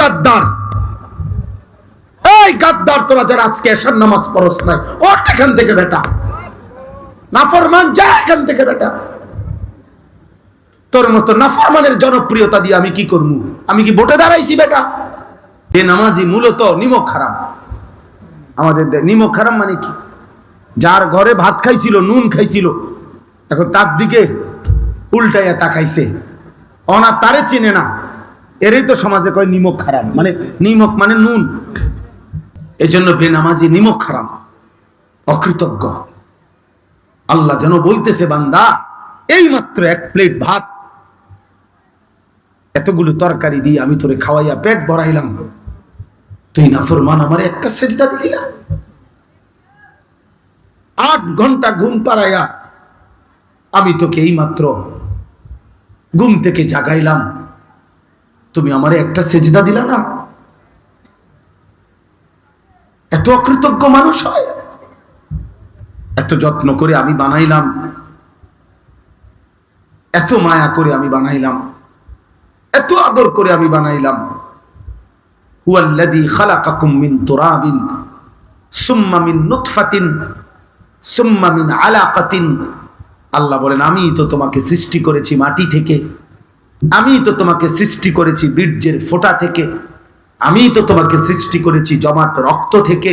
গাদ্দার। এই গাদ্দার, তোরা যারা আজকে এসার নামাজ পড়স নাই, ওঠ এখান থেকে বেটা। নাফরমান, যা এখান থেকে বেটা। তোর মতো নাফরমানের জনপ্রিয়তা দিয়ে আমি কি করব আমি কি দাঁড়াইছি বেটা? এ নামাজি মূলত নিমক খারাম। আমাদের নিমক মানে কি? যার ঘরে ভাত খাইছিল, নুন খাইছিল, এখন তার দিকে উল্টাইয়া তাকাইছে। অনা তারে চিনে না। এরই তো সমাজে কয় নিমক খারাপ মানে নিমক মানে নুন। এজন্য বেনামাজি নিমক খারাপ, অকৃতজ্ঞ। আল্লাহ যেন বলতেছে, বান্দা এই মাত্র এক প্লেট ভাত, এতগুলো তরকারি দিয়ে আমি তোরে খাওয়াইয়া পেট ভরাইলাম। তুই না ফরমান আমার একটা সেজদা দিলি না? আট ঘণ্টা ঘুম পাড়াইয়া আমি তোকে এই মাত্র ঘুম থেকে জাগাইলাম। তুমি আমারে একটা সেজদা দিলা না? এত অকৃতজ্ঞ মানুষ হয়। এত যত্ন করে আমি বানাইলাম। এত মায়া করে আমি বানাইলাম। এত আদর করে আমি বানাইলাম। হুয়াল্লাযী খালাকাকুম মিন তুরাবিন, সুম্মা মিন নুতফাতিন, সুম্মা মিন আলাকাতিন। আল্লাহ বলেন আমি তো তোমাকে সৃষ্টি করেছি মাটি থেকে। আমি তো তোমাকে সৃষ্টি করেছি বীর্যের ফোঁটা থেকে। আমি তো তোমাকে সৃষ্টি করেছি জমাট রক্ত থেকে।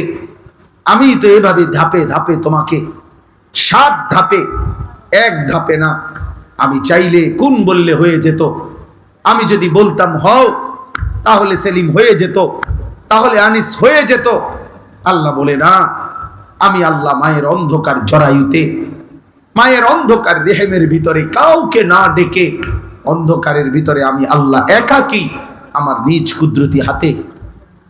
আমি তো এভাবে ধাপে ধাপে তোমাকে, সাত ধাপে, এক ধাপে না, আমি চাইলে কোন বললে হয়ে যেত। আমি যদি বলতাম, হও, তাহলে সেলিম হয়ে যেত, তাহলে আনিস হয়ে যেত। আল্লাহ বলে, না, আমি আল্লাহ মায়ের অন্ধকার জরায়ুতে, মায়ের অন্ধকার রেহেমের ভিতরে কাউকে না ডেকে অন্ধকারের ভিতরে আমি আল্লাহ একাকি আমার নিজ কুদরতি হাতে,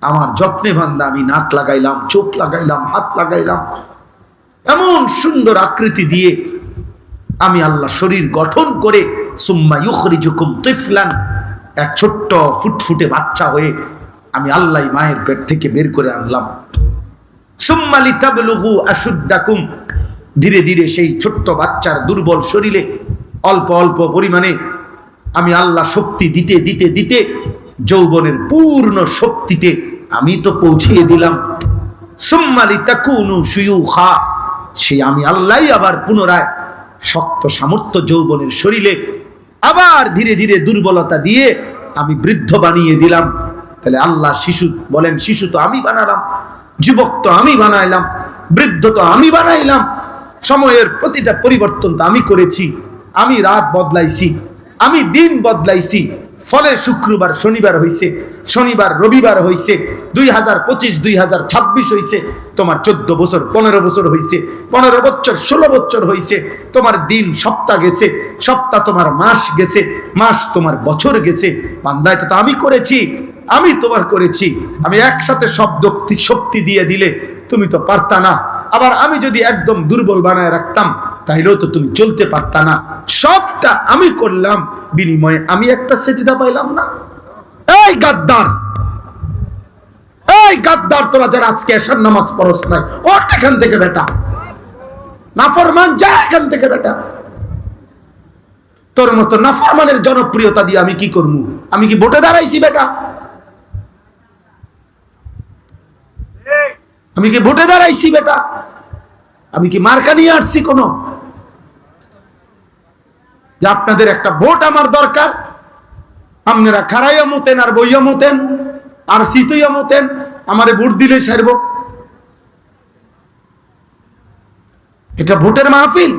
আমার যত্নে বান্দা আমি নাক লাগাইলাম, চোখ লাগাইলাম, হাত লাগাইলাম। এমন সুন্দর আকৃতি দিয়ে আমি আল্লাহ শরীর গঠন করে সুম্মা ইউখরিজুকুম তিফলান, এক ছোট্ট ফুটফুটে বাচ্চা হয়ে আমি আল্লাহ মায়ের পেট থেকে বের করে আনলাম। সুম্মা লিতাবলুগু আশুদ্দাকুম, ধীরে ধীরে সেই ছোট্ট বাচ্চার দুর্বল শরীরে অল্প অল্প পরিমাণে আমি আল্লাহ শক্তি দিতে দিতে দিতে যৌবনের পূর্ণ শক্তিতে আমি তো পৌঁছিয়ে দিলাম। সুম্মালি তাকুনু সুয়ুখা সে আমি আল্লাহই আবার পুনরায় শক্ত সামর্থ্য যৌবনের শরীরে আবার ধীরে ধীরে দুর্বলতা দিয়ে আমি বৃদ্ধ বানিয়ে দিলাম। তাহলে আল্লাহ শিশু বলেন, শিশু তো আমি বানালাম, যুবক তো আমি বানাইলাম, বৃদ্ধ তো আমি বানাইলাম, সময়ের প্রতিটা পরিবর্তন তো আমি করেছি, আমি রাত বদলাইছি আমি দিন বদলাইছি। ফলে শুক্রবার, শনিবার হইছে, শনিবার, রবিবার হইছে, দুই হাজার পঁচিশ, দুই হাজার ছাব্বিশ হইছে, তোমার চোদ্দ বছর, পনেরো বছর হইছে, পনেরো বছর, ষোলো বছর হইছে, তোমার দিন সপ্তাহ গেছে, সপ্তাহ তোমার মাস গেছে, মাস তোমার বছর গেছে। বান্দা, এটা তো আমি করেছি, আমি তোমার করেছি। আমি একসাথে সব শক্তি শক্তি দিয়ে দিলে তুমি তো পারতা না। আবার আমি যদি একদম দুর্বল বানায় রাখতাম তাইলেও তো তুমি চলতে পারতা না। সবটা আমি করলাম, বিনিময়ে আমি একটা সেজদা পাইলাম না। এই গাদ্দার! এই গাদ্দার, তোরা যারা আজকে এসার নামাজ পড়স নাই, ওঠ এখান থেকে বেটা। নাফরমান, যা এখান থেকে বেটা। তোর মতো নাফরমানের জনপ্রিয়তা দিয়ে আমি কি করব আমি কি ভোটে দাঁড়াইছি বেটা? আমি কি ভোটে দাঁড়াইছি বেটা? আমি কি মার্কা নিয়ে আসছি কোন? যে আপনাদের একটা ভোট আমার দরকার। আপনারা খারাইয়া মতেন আর বইয়া মতেন, আর শীতইয়া মতেন, আমারে ভোট দিলে সারব। এটা ভোটের মাহফিল?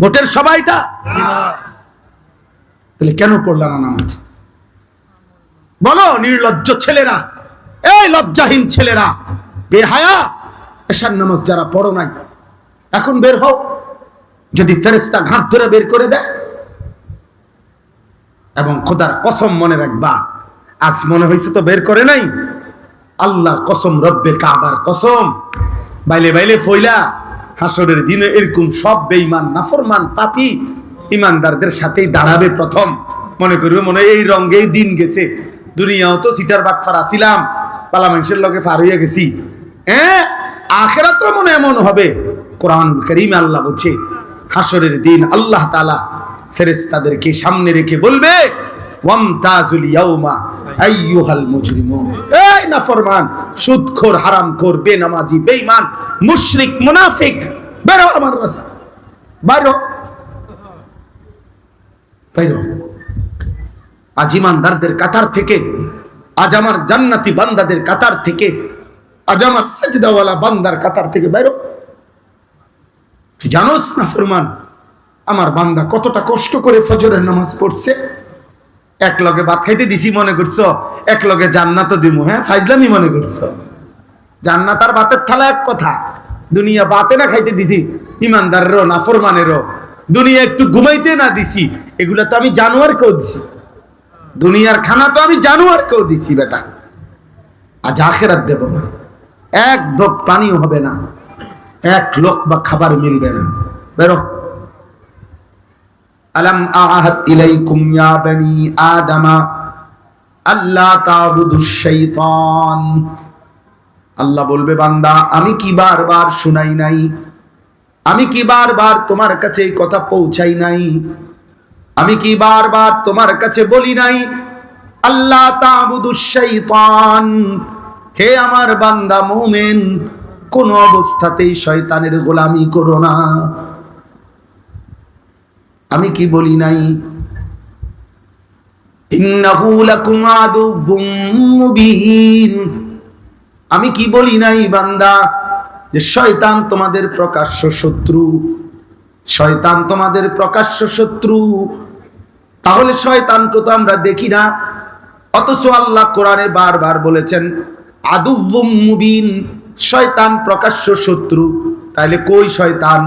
ভোটের সবাইটা তাহলে কেন পড়লাম না নামাজ? বলো, নির্লজ্জ ছেলেরা, এই লজ্জাহীন ছেলেরা, বেহায়া, এশার নামাজ যারা পড়ো নাই, এখন বের হও। যদি ফেরেস্তা ঘাট ধরে বের করে দেয়, এবং খোদার কসম মনে রাখবা, আজ মনে হয়েছে তো বের করে নাই, আল্লাহর কসম, রব্বে কাবার কসম। বাইলে বাইলে ফইলা, হাসরের দিনে এরকম সব বেঈমান, নাফরমান, পাপি ইমানদারদের সাথেই দাঁড়াবে প্রথম। মনে করি মনে এই রঙ্গেই দিন গেছে। দুনিয়াও তো সিটার বাটফার আসিলাম পালা মানুষের লগে ফার হইয়া গেছি। হ্যাঁ আখেরা তো মনে এমন হবে। কোরআন করিম আল্লাহ বলছে হাসরের দিন আল্লাহ তালা ফেরেস্তাদেরকে সামনে রেখে বলবে, ওয়ামতাজুল ইয়াউমা আইয়ুহাল মুজরিমুন। এই নাফরমান, সুদখোর, হারামখোর, বেনামাজি, বেঈমান, মুশরিক, মুনাফিক, বেরো আমার রাস্তা বাইরো বাইরো আজ ইমানদারদের কাতার থেকে, আজ আমার জান্নাতি বান্দাদের কাতার থেকে, আজ আমার সেজদাওয়ালা বান্দার কাতার থেকে বাইরো তুই জানোস না ফরমান, আমার বান্দা কতটা কষ্ট করে ফজরের নামাজ পড়ছে? এক লগে ভাত খাইতে দিছি মনে করছ? এক লগে জান্নাত দিমু হ্যাঁ? ফাইজলামি মনে করছ? জান্নাত আর ভাতের থালা এক কথা। দুনিয়া বাতে না খাইতে দিছি, ইমানদারেরও না ফরমানেরও। দুনিয়া একটু ঘুমাইতে না দিছি, এগুলা তো আমি জানোয়ার কেউ দিছি। দুনিয়ার খানা তো আমি জানোয়ার কেউ দিছি, বেটা। আজ আখেরাত দেব না। এক ডোক পানিও হবে না। এক লোক বা খাবার মিলবে না। বেরো। আলম আহাদ ইলাইকুম ইয়া বনি আদমা আল্লাহ তাবুদু শাইতান আল্লাহ বলবে, বান্দা, আমি কি বারবার শুনাই নাই? আমি কি বারবার তোমার কাছে এই কথা পৌঁছাই নাই? আমি কি বারবার তোমার কাছে বলি নাই আল্লাহ তাবুদু শাইতান হে আমার বান্দা মুমিন কোন অবস্থাতেই শয়তানের গোলামি করো না। আমি কি বলি নাই? আমি কি বলি নাই, বান্দা, যে শয়তান তোমাদের প্রকাশ্য শত্রু? শয়তান তোমাদের প্রকাশ্য শত্রু। তাহলে শয়তানকে তো আমরা দেখি না। অথচ আল্লাহ কোরআনে বারবার বলেছেন আদুব্বুম মুবিন। শয়তান প্রকাশ্য শত্রু। তাহলে কই শয়তান?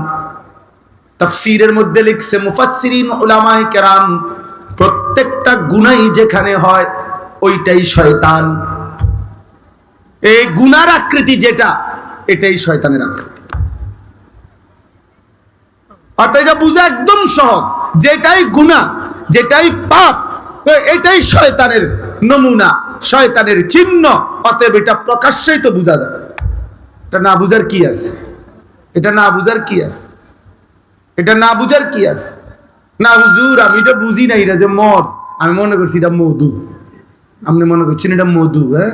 তাফসীরের মধ্যে লিখছে, মুফাসসিরিন উলামায়ে কেরাম, প্রত্যেকটা গুনাই যেখানে হয়, ওইটাই শয়তান। এই গুনার আকৃতি যেটা, এটাই শয়তানের আকৃতি। অর্থাৎ এটা বোঝা একদম সহজ, যেটাই গুনাহ, যেটাই পাপ, এটাই শয়তানের নমুনা, শয়তানের চিহ্ন, অতএব এটা প্রকাশ্যেই তো বোঝা যায়। এটা না বুঝার কি আছে? এটা না বুঝার কি আছে? এটা না বুঝার কি আছে? না হুজুর, আমি এটা বুঝি না এটা যে মদ। আমি মনে করছি এটা মধু। আপনি মনে করছেন এটা মধু হ্যাঁ?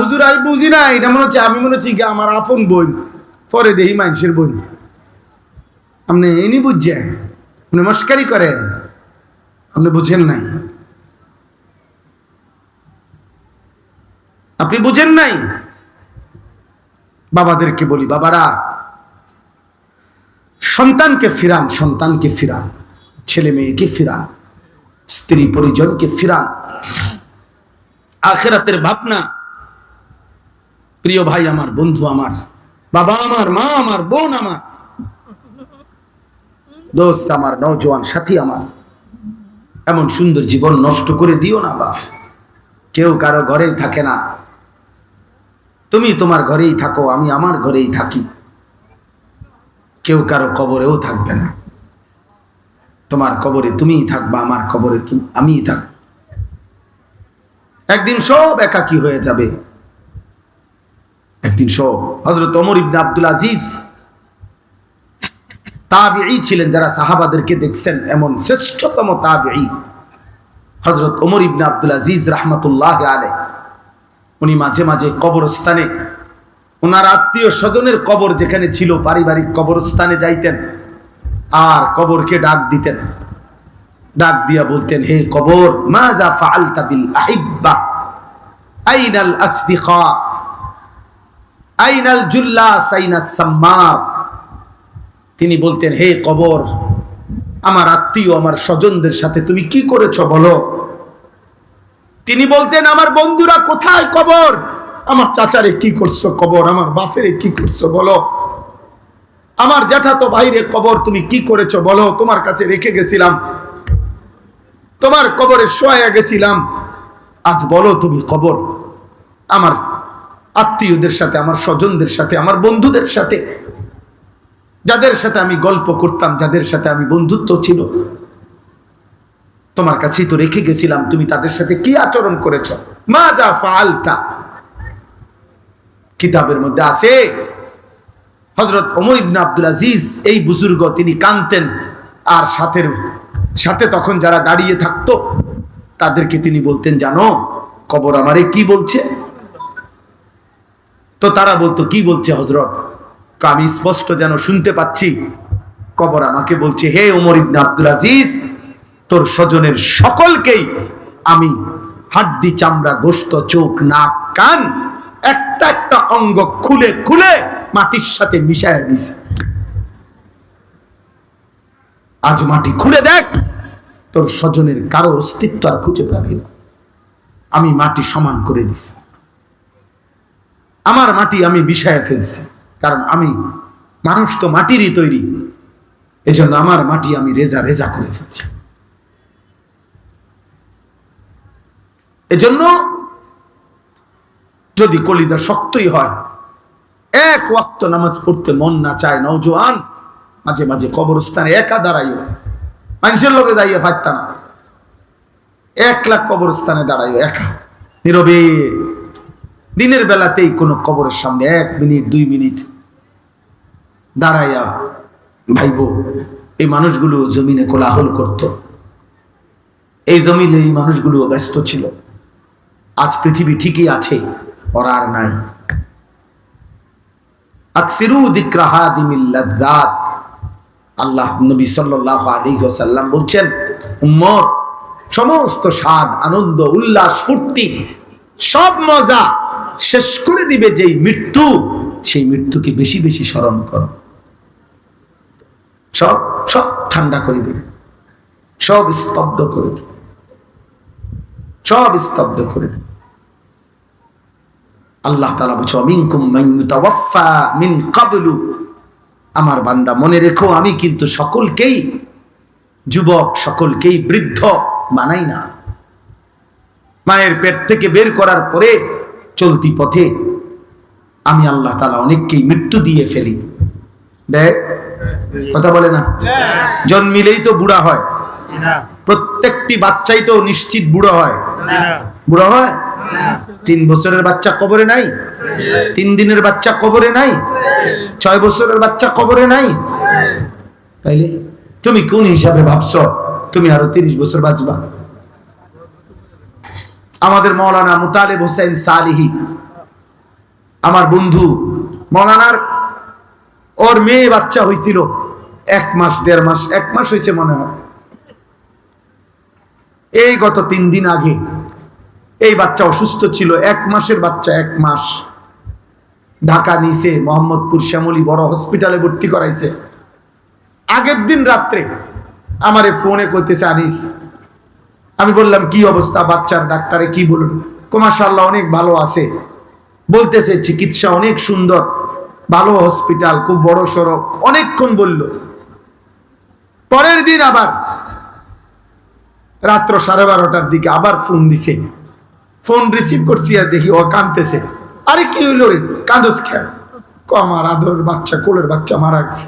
হুজুর, আমি বুঝি না এটা মনে হচ্ছে, আমি মনে হচ্ছি আমার আপন বোন। পরে দেহি মানুষের বোন। আপনি এনি বুঝছেন? আপনি মস্কারি করেন। আপনি বুঝেন নাই। আপনি বুঝেন নাই? বাবাদেরকে বলি, বাবারা, সন্তানকে ফিরান সন্তানকে ফিরান, ছেলে মেয়েকে ফিরান, স্ত্রী পরিজনকে ফিরান। আখেরাতের ভাবনা, প্রিয় ভাই আমার, বন্ধু আমার, বাবা আমার, মা আমার, বোন আমার, দোস্ত আমার, নওজোয়ান সাথী আমার, এমন সুন্দর জীবন নষ্ট করে দিও না বাপ। কেউ কারও ঘরেই থাকে না। তুমি তোমার ঘরেই থাকো, আমি আমার ঘরেই থাকি। কেউ কারও কবরেও থাকবে না। তোমার কবরে তুমিই থাকবা, আমার কবরে আমিই থাক। একদিন সব একাকী হয়ে যাবে। একদিন সব। হজরত অমর ইবনে আব্দুল আজিজ তাবিঈ ছিলেন, যারা সাহাবাদেরকে দেখছেন, এমন শ্রেষ্ঠতম তাবিঈ। হজরত ওমর ইবনে আব্দুল আজিজ রহমতুল্লাহ আলে উনি মাঝে মাঝে কবরস্থানে ওনার আত্মীয় স্বজনের কবর যেখানে ছিল, পারিবারিক কবরস্থানে যাইতেন, আর কবরকে ডাক দিতেন। ডাক দিয়া বলতেন, হে কবর বিল আহিব্বা? আইনাল আইনাল জুল্লাস? তিনি বলতেন, হে কবর, আমার আত্মীয়, আমার স্বজনদের সাথে তুমি কি করেছ বলো? তিনি বলতেন, আমার বন্ধুরা কোথায় কবর? আমার চাচারে কি করছ কবর? আমার বাপেরে কি করছ বলো? আমার জ্যাঠাতো ভাইরে কবর তুমি কি করেছ বলো? তোমার কাছে রেখে গেছিলাম। তোমার কবরে শোয়া গেছিলাম। আজ বলো তুমি কবর। আমার আত্মীয়দের সাথে, আমার স্বজনদের সাথে, আমার বন্ধুদের সাথে, যাদের সাথে আমি গল্প করতাম, যাদের সাথে আমি বন্ধুত্ব ছিল তোমার কাছেই তো রেখে গেছিলাম, তুমি তাদের সাথে কি আচরণ করেছ? মা যা ফালতা কিতাবের মধ্যে আছে হজরত ওমর ইবনে আব্দুল আজিজ এই বুজুর্গ তিনি কানতেন আর সাথের, সাথে তখন যারা দাঁড়িয়ে থাকতো, তাদেরকে তিনি বলতেন, জানো, কবর আমারে কি বলছে? তো তারা বলতো, কি বলছে হজরত আমি স্পষ্ট যেন শুনতে পাচ্ছি, কবর আমাকে বলছে, হে ওমর ইবনে আব্দুল আজিজ তোর স্বজনের সকলকেই আমি হাড্ডি, চামড়া, গোস্ত, চোখ, নাক, কান একটা একটা অঙ্গ খুলে খুলে মাটির সাথে মিশায় দিছে। আজ মাটি খুলে দেখ, তোর স্বজনের কারও অস্তিত্ব আর খুঁজে পাবি না। আমি মাটি সমান করে দিছি। আমার মাটি আমি বিষায় ফেলছি, কারণ আমি মানুষ তো মাটিরই তৈরি। এজন্য আমার মাটি আমি রেজা রেজা করে ফেলছি। এজন্য যদি কলিজা শক্তই হয়, এক ওয়াক্ত নামাজ পড়তে মন না চায় নৌজোয়ান মাঝে মাঝে কবরস্থানে একা দাঁড়াইও। মানুষের লোকে যাইয়া পারতাম এক লাখ কবরস্থানে দাঁড়াইও, একা। নীরবে। দিনের বেলাতেই কোনো কবরের সামনে এক মিনিট, দুই মিনিট দাঁড়াইয়া ভাইব, এই মানুষগুলো জমিনে কোলাহল করত। এই জমিনে এই মানুষগুলো ব্যস্ত ছিল। আজ পৃথিবী ঠিকই আছে ওরা আর নাই আল্লাহ নবী সাল্লাল্লাহু আলাইহি ওয়াসাল্লাম বলছেন, উম্মত, সমস্ত স্বাদ, আনন্দ, উল্লাস, ফুর্তি, সব মজা শেষ করে দিবে যেই মৃত্যু, সেই মৃত্যুকে বেশি বেশি স্মরণ করো। সব সব ঠান্ডা করে দিবে। সব স্তব্ধ করে দিবে। সব স্তব্ধ করে দিবে। আল্লাহ তালা বলছে অমিনকুম মিন কাবলু। আমার বান্দা মনে রেখো আমি কিন্তু সকলকেই যুবক সকলকেই বৃদ্ধ বানাই না। মায়ের পেট থেকে বের করার পরে চলতি পথে আমি আল্লাহ তালা অনেককেই মৃত্যু দিয়ে ফেলি। দেখ কথা বলে না? জন্মিলেই তো বুড়া হয়। প্রত্যেকটি বাচ্চাই তো নিশ্চিত বুড়ো হয়। বুড়ো হয়? তিন বছরের বাচ্চা কবরে নাই? তিন দিনের বাচ্চা কবরে নাই? ছয় বছরের বাচ্চা কবরে নাই? তাইলে তুমি কোন হিসাবে ভাবছ? তুমি আরও তিরিশ বছর বাঁচবা। আমাদের মৌলানা মুতালেব হোসেন সালিহি, আমার বন্ধু, মৌলানার ওর মেয়ে বাচ্চা হয়েছিল এক মাস, দেড় মাস, এক মাস হয়েছে মনে হয়। এই গত তিন দিন আগে এই বাচ্চা অসুস্থ ছিল, এক মাসের বাচ্চা, এক মাস। ঢাকা নিছে, মোহাম্মদপুর শ্যামলী বড় হসপিটালে ভর্তি করাইছে। আগের দিন রাত্রে আমারে ফোনে করতেছে আনিস, আমি বললাম, কি অবস্থা বাচ্চার? ডাক্তারে কি বলুন? কুমাশাল্লাহ অনেক ভালো আছে। বলতেছে, চিকিৎসা অনেক সুন্দর, ভালো হসপিটাল খুব বড় সড়ক। অনেকক্ষণ বলল। পরের দিন আবার, রাত্র সাড়ে বারোটার দিকে আবার ফোন দিছে। ফোন রিসিভ করছি আর দেখি ও কাঁদতেছে। আরে কি হইল রে? কাঁদস খেয়াল আমার আদরের বাচ্চা, কোলের বাচ্চা মারা গেছে।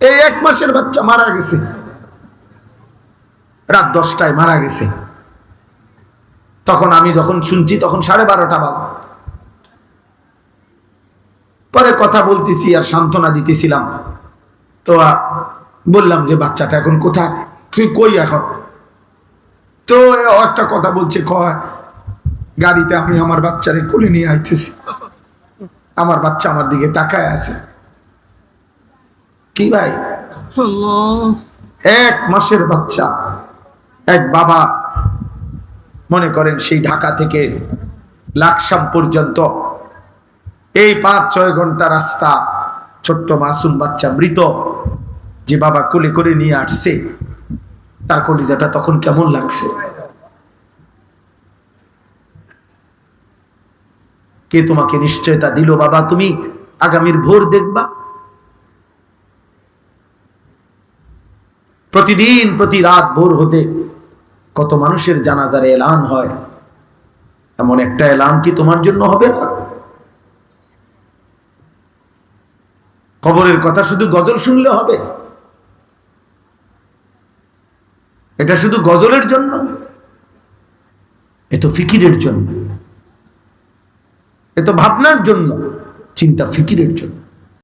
এই এক মাসের বাচ্চা মারা গেছে। রাত দশটায় মারা গেছে। তখন আমি যখন শুনছি, তখন সাড়ে বারোটা বাজে। পরে কথা বলতেছি আর সান্ত্বনা দিতেছিলাম। তো বললাম যে, বাচ্চাটা এখন কোথায়? তুই কই এখন? তো একটা কথা বলছে কয় গাড়িতে আমি আমার বাচ্চারে কোলে নিয়ে আইতেছি। আমার বাচ্চা আমার দিকে তাকায় আছে। কি ভাই? এক মাসের বাচ্চা। এক বাবা। মনে করেন সেই ঢাকা থেকে লাকসাম পর্যন্ত। এই পাঁচ ছয় ঘণ্টা রাস্তা। ছোট্ট মাসুম বাচ্চা মৃত। যে বাবা কোলে করে নিয়ে আসছে। তার কলিজাটা তখন কেমন লাগছে? কে তোমাকে নিশ্চয়তা দিল বাবা? তুমি আগামীর ভোর দেখবা। প্রতিদিন প্রতি রাত ভোর হতে কত মানুষের জানাজারে এলান হয়। এমন একটা এলান কি তোমার জন্য হবে না? কবরের কথা শুধু গজল শুনলে হবে? এটা শুধু গজলের জন্য এ তো ফিকিরের জন্য, এ তো ভাবনার জন্য, চিন্তা ফিকিরের জন্য।